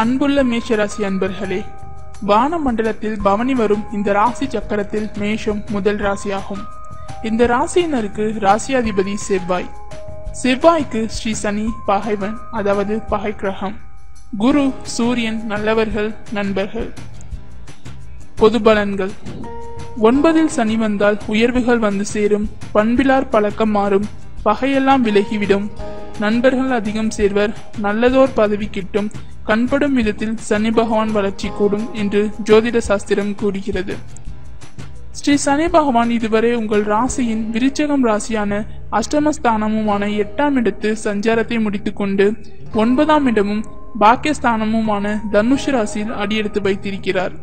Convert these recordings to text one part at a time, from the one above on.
அன்புள்ள மேஷராசி அன்பர்களே வான மண்டலத்தில் பவனி வரும் இந்த ராசி சக்கரத்தில் மேஷம் முதல் ராசியாகும். இந்த ராசியினருக்கு ராசியாதிபதி செவ்வாய். செவ்வாய்க்கு ஸ்ரீ சனி பகைவன் அதாவது பகை கிரகம். குரு சூரியன் நல்லவர்கள் நண்பர்கள். பொது பலன்கள். ஒன்பதில் சனி வந்தால் உயர்வுகள் வந்து சேரும் பண்பிலார் பழக்கம் மாறும் பகையெல்லாம் விலகிவிடும். நண்பர்கள் அதிகம் சேர்வர் நல்லதோர் பதவி கிட்டும் கண்படும் விதத்தில் சனி பகவான் வளர்ச்சி கூடும் என்று ஜோதிட சாஸ்திரம் கூறுகிறது. ஸ்ரீ சனி பகவான் இதுவரை உங்கள் ராசியின் விருச்சகம் ராசியான அஷ்டமஸ்தானமுமான எட்டாம் இடத்து சஞ்சாரத்தை முடித்துக்கொண்டு ஒன்பதாம் இடமும் பாக்கியஸ்தானமுமான தனுஷ் ராசியில் அடியெடுத்து வைத்திருக்கிறார்.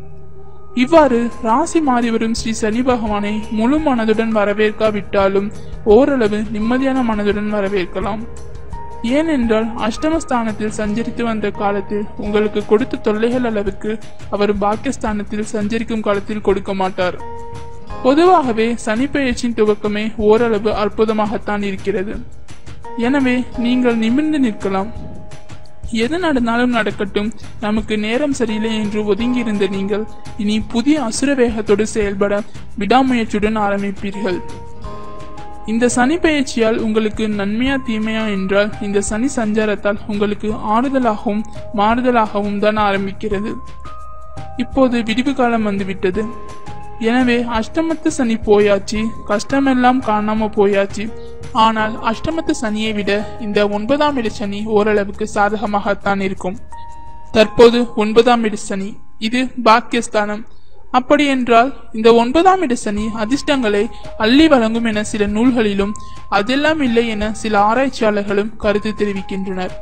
இவ்வாறு ராசி மாறி வரும் ஸ்ரீ சனி பகவானை முழு மனதுடன் வரவேற்காவிட்டாலும் ஓரளவு நிம்மதியான மனதுடன் வரவேற்கலாம். ஏனென்றால் அஷ்டமஸ்தானத்தில் சஞ்சரித்து வந்த காலத்தில் உங்களுக்கு கொடுத்த தொல்லைகள் அளவுக்கு அவர் பாக்கியஸ்தானத்தில் சஞ்சரிக்கும் காலத்தில் கொடுக்க மாட்டார். பொதுவாகவே சனிப்பெயர்ச்சியின் துவக்கமே ஓரளவு அற்புதமாகத்தான் இருக்கிறது. எனவே நீங்கள் நிமிர்ந்து நிற்கலாம். எது நடந்தாலும் நடக்கட்டும். நமக்கு நேரம் சரியில்லை என்று ஒதுங்கியிருந்த நீங்கள் இனி புதிய அசுர வேகத்தோடு செயல்பட விடாமுயற்சியுடன் ஆரம்பிப்பீர்கள். இந்த சனி பயிற்சியால் உங்களுக்கு நன்மையா தீமையா என்றால் இந்த சனி சஞ்சாரத்தால் உங்களுக்கு ஆறுதலாகவும் மாறுதலாகவும் தான் ஆரம்பிக்கிறது. இப்போது விடிவு காலம் வந்துவிட்டது. எனவே அஷ்டமத்து சனி போயாச்சு கஷ்டமெல்லாம் காணாம போயாச்சு. ஆனால் அஷ்டமத்து சனியை விட இந்த ஒன்பதாம் இட சனி ஓரளவுக்கு சாதகமாகத்தான் இருக்கும். தற்போது ஒன்பதாம் இட சனி இது பாக்கியஸ்தானம். அப்படி என்றால் இந்த ஒன்பதாம் இட சனி அதிர்ஷ்டங்களை அள்ளி வழங்கும் என சில நூல்களிலும் அதெல்லாம் இல்லை என சில ஆராய்ச்சியாளர்களும் கருத்து தெரிவிக்கின்றனர்.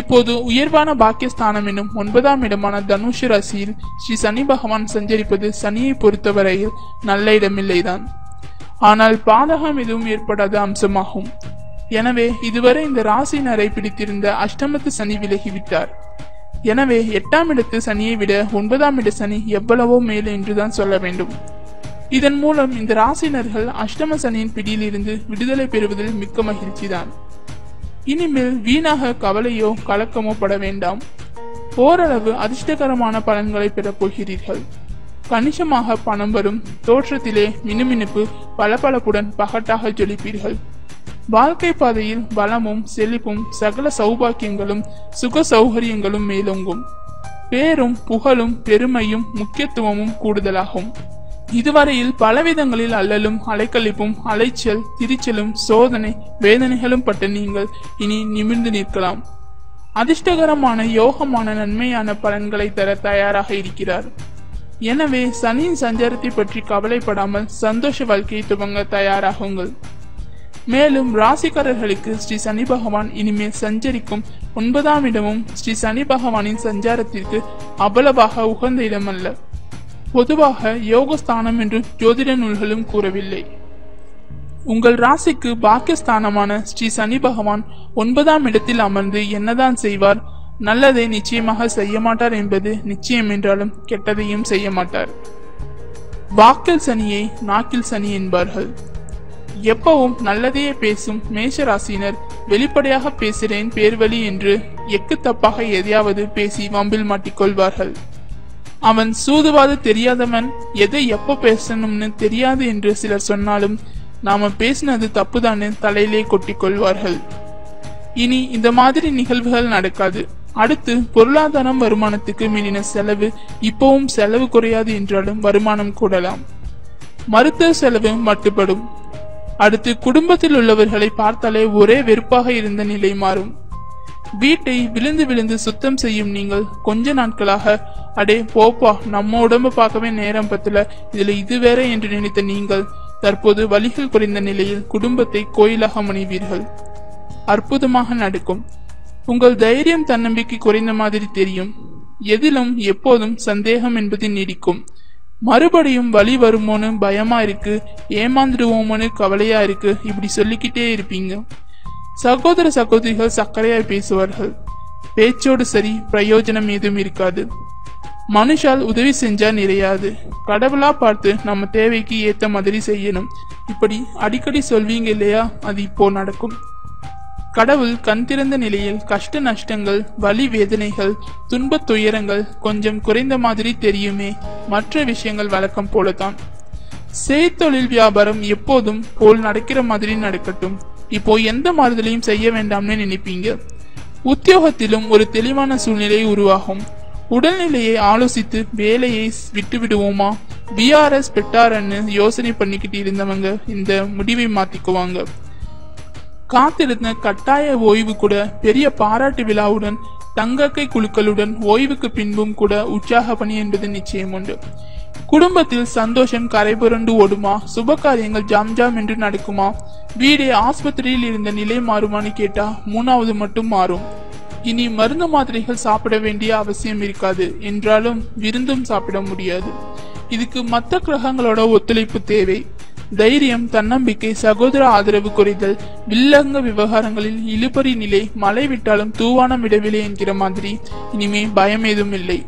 இப்போது உயர்வான பாக்கியஸ்தானம் எனும் ஒன்பதாம் இடமான தனுஷ் ராசியில் ஸ்ரீ சனி பகவான் சஞ்சரிப்பது சனியை பொறுத்தவரையில் நல்ல இடமில்லைதான். ஆனால் பாதகம் எதுவும் ஏற்படாத அம்சமாகும். எனவே இதுவரை இந்த ராசியினரை பிடித்திருந்த அஷ்டமத்து சனி விலகிவிட்டார். எனவே எட்டாம் இடத்து சனியை விட ஒன்பதாம் இட சனி எவ்வளவோ மேல் என்றுதான் சொல்ல வேண்டும். இதன் மூலம் இந்த ராசினர்கள் அஷ்டம சனியின் பிடியிலிருந்து விடுதலை பெறுவதில் மிக்க மகிழ்ச்சிதான். இனிமேல் வீணாக கவலையோ கலக்கமோ பட வேண்டாம். ஓரளவு அதிர்ஷ்டகரமான பலன்களை பெறப் போகிறீர்கள். கணிசமாக பணம் வரும் தோற்றத்திலே மினுமினுப்பு பளபளப்புடன் பகட்டாக ஜொலிப்பீர்கள். வாழ்க்கை பாதையில் பலமும் செழிப்பும் சகல சௌபாக்கியங்களும் சுக சௌகரியங்களும் மேலோங்கும். பேரும் புகழும் பெருமையும் முக்கியத்துவமும் கூடுதலாகும். இதுவரையில் பலவிதங்களில் அல்லலும் அலைக்கழிப்பும் அலைச்சல் திரிச்சலும் சோதனை வேதனைகளும் பட்ட நீங்கள் இனி நிமிர்ந்து நிற்கலாம். அதிர்ஷ்டகரமான யோகமான நன்மையான பலன்களை தர தயாராக இருக்கிறார். எனவே சனியின் சஞ்சாரத்தை பற்றி கவலைப்படாமல் சந்தோஷ வாழ்க்கையை துவங்க தயாராகுங்கள். மேலும் ராசிக்காரர்களுக்கு ஸ்ரீ சனி பகவான் இனிமேல் சஞ்சரிக்கும் ஒன்பதாம் இடமும் ஸ்ரீ சனி பகவானின் சஞ்சாரத்திற்கு அவ்வளவாக உகந்த இடமல்ல. பொதுவாக யோகஸ்தானம் என்று ஜோதிட நூல்களும் கூறவில்லை. உங்கள் ராசிக்கு பாக்கியஸ்தானமான ஸ்ரீ சனி பகவான் ஒன்பதாம் இடத்தில் அமர்ந்து என்னதான் செய்வார் நல்லதை நிச்சயமாக செய்ய மாட்டார் என்பது நிச்சயம் என்றாலும் கெட்டதையும் செய்ய மாட்டார். வாக்கில் சனியை நாக்கில் சனி என்பார்கள். எப்பவும் நல்லதையே பேசும் மேஷ ராசியினர் வெளிப்படையாக பேசுறேன் பேர்வழி என்று எக்கு தப்பாக எதையாவது பேசி வம்பில் மாட்டிக்கொள்வார்கள். அவன் சூதுவாது தெரியாதவன் எதை எப்ப பேசணும்னு தெரியாது என்று சிலர் சொன்னாலும் நாம பேசினது தப்புதான்னு தலையிலே கொட்டிக்கொள்வார்கள். இனி இந்த மாதிரி நிகழ்வுகள் நடக்காது. அடுத்து பொருளாதாரம் வருமானத்துக்கு மீறின செலவு இப்பவும் செலவு குறையாது என்றாலும் வருமானம் கூடலாம். மருத்துவ செலவு மட்டுப்படும். அடுத்து குடும்பத்தில் உள்ளவர்களை பார்த்தாலே ஒரே வெறுப்பாக இருந்த நிலை மாறும். வீட்டை விழுந்து விழுந்து சுத்தம் செய்யும் நீங்கள் கொஞ்ச நாட்களாக அடே போப்பா நம்ம உடம்பு பார்க்கவே நேரம் பத்தல இதுல இது வேற என்று நினைத்த நீங்கள் தற்போது வலிகள் குறைந்த நிலையில் குடும்பத்தை கோயிலாக முனைவீர்கள். அற்புதமாக நடக்கும். உங்கள் தைரியம் தன்னம்பிக்கை குறைந்த மாதிரி தெரியும். எதிலும் எப்போதும் சந்தேகம் என்பது நீடிக்கும். மறுபடியும் வழி வருமோன்னு பயமா இருக்கு ஏமாந்துடுவோமோன்னு கவலையா இருக்கு இப்படி சொல்லிக்கிட்டே இருப்பீங்க. சகோதர சகோதரிகள் சர்க்கரையாய் பேசுவார்கள். பேச்சோடு சரி பிரயோஜனம் ஏதும் இருக்காது. மனுஷால் உதவி செஞ்சா நிறையாது. கடவுளா பார்த்து நம்ம தேவைக்கு ஏத்த மாதிரி செய்யணும். இப்படி அடிக்கடி சொல்வீங்க இல்லையா? அது இப்போ நடக்கும். கடவுள் கண் திறந்த நிலையில் கஷ்ட நஷ்டங்கள் வலி வேதனைகள் துன்பத் துயரங்கள் கொஞ்சம் குறைந்த மாதிரி தெரியுமே. மற்ற விஷயங்கள் வழக்கம் போலதான். செய்தொழில் வியாபாரம் எப்போதும் போல் நடக்கிற மாதிரி நடக்கட்டும். இப்போ எந்த மாறுதலையும் செய்ய வேண்டாம்னு நினைப்பீங்க. உத்தியோகத்திலும் ஒரு தெளிவான சூழ்நிலை உருவாகும். உடல்நிலையை ஆலோசித்து வேலையை விட்டு விடுவோமா? பிஆர்எஸ் பெட்டாரன்னு யோசனை பண்ணிக்கிட்டு இருந்தவங்க இந்த முடிவை மாத்திக்குவாங்க. காத்திருந்த கட்டாய ஓய்வு கூட பெரிய பாராட்டு விழாவுடன் தங்கக்கை குழுக்களுடன் ஓய்வுக்கு பின்பும் கூட உற்சாக பணி என்பது நிச்சயம் உண்டு. குடும்பத்தில் சந்தோஷம் கரைபுரண்டு ஓடுமா? சுப காரியங்கள் ஜாம் ஜாம் என்று நடக்குமா? வீடே ஆஸ்பத்திரியில் இருந்த நிலை மாறுமான்னு கேட்டா மூணாவது மட்டும் மாறும். இனி மருந்து மாத்திரைகள் சாப்பிட வேண்டிய அவசியம் இருக்காது. என்றாலும் விருந்தும் சாப்பிட முடியாது. இதுக்கு மற்ற கிரகங்களோட ஒத்துழைப்பு தேவை. தைரியம் தன்னம்பிக்கை சகோதர ஆதரவு குறைதல் வில்லங்க விவகாரங்களில் இழுபறி நிலை மழை விட்டாலும் தூவானம் விடவில்லை என்கிற மாதிரி. இனிமே பயம் ஏதும் இல்லை.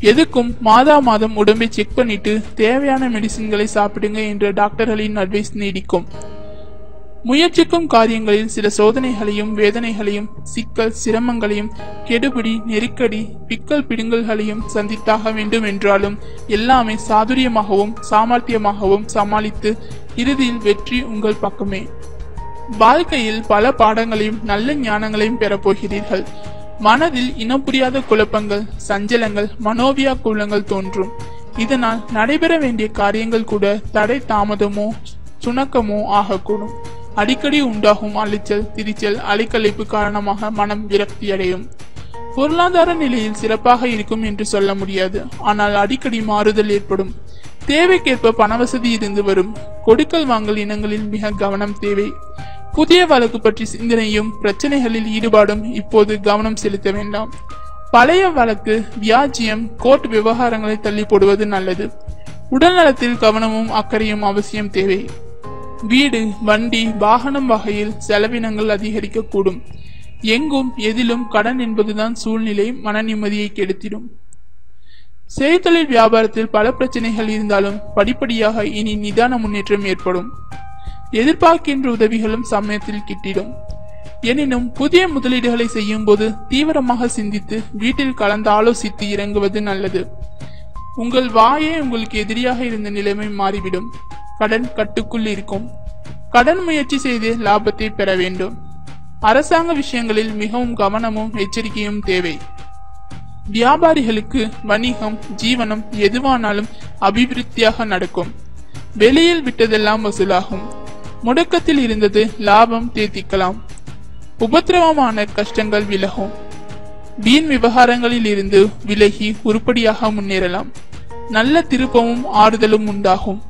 எதுக்கும் மாதா மாதம் உடம்பை செக் பண்ணிட்டு தேவையான மெடிசின்களை சாப்பிடுங்க என்ற டாக்டர்களின் அட்வைஸ் நீடிக்கும். முயற்சிக்கும் காரியங்களில் சில சோதனைகளையும் வேதனைகளையும் சிக்கல் சிரமங்களையும் கெடுபிடி நெருக்கடி பிக்கல் பிடுங்கல்களையும் சந்தித்தாக வேண்டும் என்றாலும் எல்லாமே சாதுரியமாகவும் சாமர்த்தியமாகவும் சமாளித்து இறுதியில் வெற்றி உங்கள் பக்கமே. வாழ்க்கையில் பல பாடங்களையும் நல்ல ஞானங்களையும் பெறப்போகிறீர்கள் மனதில் இனம் புரியாத குழப்பங்கள் சஞ்சலங்கள் மனோவியாக்குலங்கள் தோன்றும். இதனால் நடைபெற வேண்டிய காரியங்கள் கூட தடை தாமதமோ சுணக்கமோ ஆகக்கூடும். அடிக்கடி உண்டாகும் அலைச்சல் திரிச்சல் அலைக்கழிப்பு காரணமாக மனம் விரக்தியடையும். பொருளாதார நிலையில் சிறப்பாக இருக்கும் என்று சொல்ல முடியாது. ஆனால் அடிக்கடி மாறுதல் ஏற்படும். தேவைக்கேற்ப பணவசதி இருந்து வரும். கொடுக்கல் வாங்கல் இனங்களில் மிக கவனம் தேவை. புதிய வழக்கு பற்றி சிந்தனையும் பிரச்சனைகளில் ஈடுபாடும் இப்போது கவனம் செலுத்த வேண்டாம். பழைய வழக்கு வியாஜியம் கோர்ட் விவகாரங்களை தள்ளி போடுவது நல்லது. உடல்நலத்தில் கவனமும் அக்கறையும் அவசியம் தேவை. வீடு வண்டி வாகனம் வகையில் செலவினங்கள் அதிகரிக்கக்கூடும். எங்கும் எதிலும் கடன் என்பதுதான் சூழ்நிலை மன நிம்மதியை கெடுத்திடும். செய்தொழில் வியாபாரத்தில் பல பிரச்சனைகள் இருந்தாலும் படிப்படியாக இனி நிதான முன்னேற்றம் ஏற்படும். எதிர்பார்க்கின்ற உதவிகளும் சமயத்தில் கிட்டிடும். எனினும் புதிய முதலீடுகளை செய்யும் போது தீவிரமாக சிந்தித்து வீட்டில் கலந்து ஆலோசித்து இறங்குவது நல்லது. உங்கள் வாயே உங்களுக்கு எதிரியாக இருந்த நிலைமை மாறிவிடும். கடன் கட்டுக்குள் இருக்கும். கடன் முயற்சி செய்து லாபத்தை பெற வேண்டும். அரசாங்க விஷயங்களில் மிகவும் கவனமும் எச்சரிக்கையும் தேவை. வியாபாரிகளுக்கு வணிகம் ஜீவனம் எதுவானாலும் அபிவிருத்தியாக நடக்கும். வெளியில் விட்டதெல்லாம் வசூலாகும். முடக்கத்தில் இருந்தது லாபம் தேத்திக்கலாம். உபத்திரவமான கஷ்டங்கள் விலகும். வீண் விவகாரங்களில் இருந்து விலகி உருப்படியாக முன்னேறலாம். நல்ல திருப்பமும் ஆறுதலும் உண்டாகும்.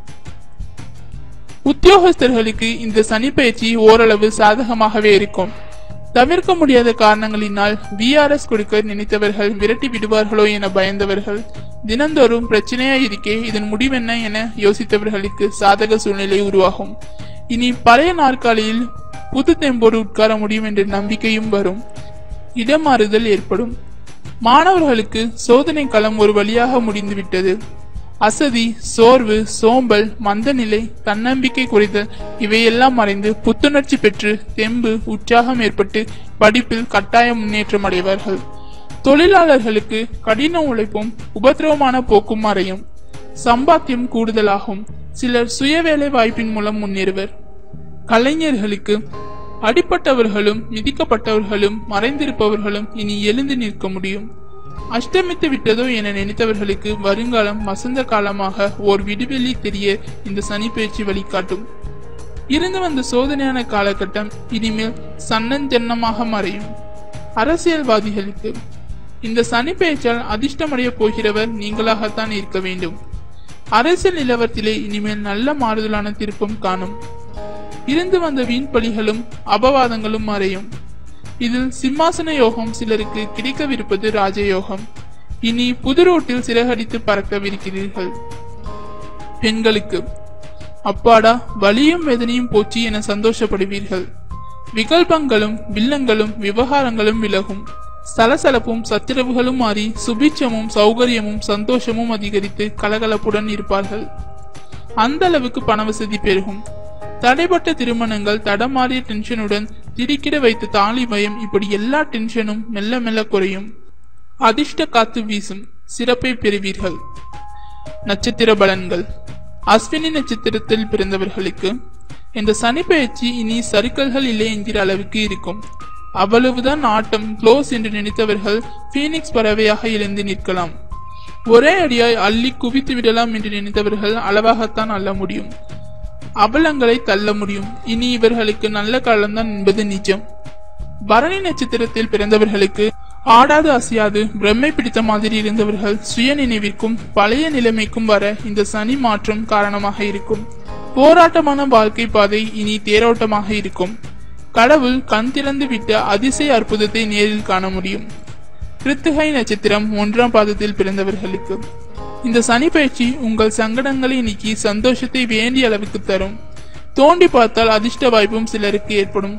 உத்தியோகஸ்தர்களுக்கு இந்த சனி பயிற்சி ஓரளவு சாதகமாகவே இருக்கும். தவிர்க்க முடியாத காரணங்களினால் விஆர்எஸ் கொடுக்க நினைத்தவர்கள் விரட்டி விடுவார்களோ என பயந்தவர்கள் தினந்தோறும் பிரச்சனையா இருக்கே இதன் முடிவென்ன என யோசித்தவர்களுக்கு சாதக சூழ்நிலை உருவாகும். இனி பழைய நாற்காலியில் புது தெம்போடு உட்கார முடியும் என்ற நம்பிக்கையும் வரும். இடமாறுதல் ஏற்படும். மாணவர்களுக்கு சோதனை களம் ஒரு வழியாக முடிந்துவிட்டது. அசதி சோர்வு சோம்பல் மந்தநிலை தன்னம்பிக்கை குறைதல் இவையெல்லாம் மறைந்து புத்துணர்ச்சி பெற்று தெம்பு உற்சாகம் ஏற்பட்டு படிப்பில் கட்டாய முன்னேற்றம் அடைவார்கள். தொழிலாளர்களுக்கு கடின உழைப்பும் உபத்திரவமான போக்கும் மறையும் சம்பாத்தியம் கூடுதலாகும். சிலர் சுய வேலை வாய்ப்பின் மூலம் முன்னேறுவர். கலைஞர்களுக்கு அடிப்பட்டவர்களும் மிதிக்கப்பட்டவர்களும் மறைந்திருப்பவர்களும் இனி எழுந்து நிற்க முடியும். அஷ்டமித்து விட்டதோ என நினைத்தவர்களுக்கு வருங்காலம் வசந்த காலமாக ஓர் விடுவெளி தெரிய இந்த சனி பயிற்சி வழிகாட்டும். இருந்து வந்த சோதனையான காலகட்டம் இனிமேல் சன்னஞ்சன்னமாக மறையும். அரசியல்வாதிகளுக்கு இந்த சனி பெயர்ச்சால் அதிர்ஷ்டமடைய போகிறவர் நீங்களாகத்தான் இருக்க வேண்டும். அரசியல் நிலவரத்திலே இனிமேல் நல்ல மாறுதலான திருப்பம் காணும். இருந்து வந்த வீண் பலிகளும் அபவாதங்களும் மறையும். இதில் சிம்மாசன யோகம் சிலருக்கு கிடைக்கவிருப்பது ராஜயோகம். இனி புது ரோட்டில் சிறகடித்து பறக்கவிருக்கிறீர்கள். பெண்களுக்கு அப்பாடா வலியும் வேதனையும் போச்சு என சந்தோஷப்படுவீர்கள். விகல்பங்களும் வில்லங்களும் விவகாரங்களும் விலகும். சலசலப்பும் சத்திரவுகளும் மாறி சுபிட்சமும் சௌகரியமும் சந்தோஷமும் அதிகரித்து கலகலப்புடன் இருப்பார்கள். அந்த அளவுக்கு பணவசதி பெருகும். தடைப்பட்ட திருமணங்கள் தடமாறிய டென்ஷனுடன் திடுக்கிட வைத்த தாலி பயம் இப்படி எல்லா டென்ஷனும் மெல்ல மெல்ல குறையும். அதிர்ஷ்ட காத்து வீசும் சிறப்பை பெறுவீர்கள். நட்சத்திர பலன்கள். அஸ்வினி நட்சத்திரத்தில் பிறந்தவர்களுக்கு இந்த சனி பயிற்சி இனி சறுக்கல்கள் இல்லை என்கிற அளவுக்கு இருக்கும். அவ்வளவுதான் ஆட்டம் க்ளோஸ் என்று நினைத்தவர்கள் பீனிக்ஸ் பறவையாக எழுந்து நிற்கலாம். ஒரே அடியாய் அள்ளி குவித்து விடலாம் என்று நினைத்தவர்கள் அளவாகத்தான் அள்ள முடியும். அபலங்களை தள்ள முடியும். இனி இவர்களுக்கு நல்ல காலம்தான் என்பது நிஜம். பரணி நட்சத்திரத்தில் பிறந்தவர்களுக்கு ஆடாது அசையாது. பிரம்மை பிடித்த மாதிரி இருந்தவர்கள் சுய நினைவிற்கும் பழைய நிலைமைக்கும் வர இந்த சனி மாற்றம் காரணமாக இருக்கும். போராட்டமான வாழ்க்கை பாதை இனி தேரோட்டமாக இருக்கும். கடவுள் கண் திறந்து விட்ட அதிசய அற்புதத்தை நேரில் காண முடியும். கிருத்திகை நட்சத்திரம் ஒன்றாம் பாதத்தில் பிறந்தவர்களுக்கு. இந்த சனி பயிற்சி உங்கள் சங்கடங்களை நீக்கி சந்தோஷத்தை வேண்டிய அளவுக்கு தரும். தோண்டி பார்த்தால் அதிர்ஷ்ட வாய்ப்பும் சிலருக்கு ஏற்படும்.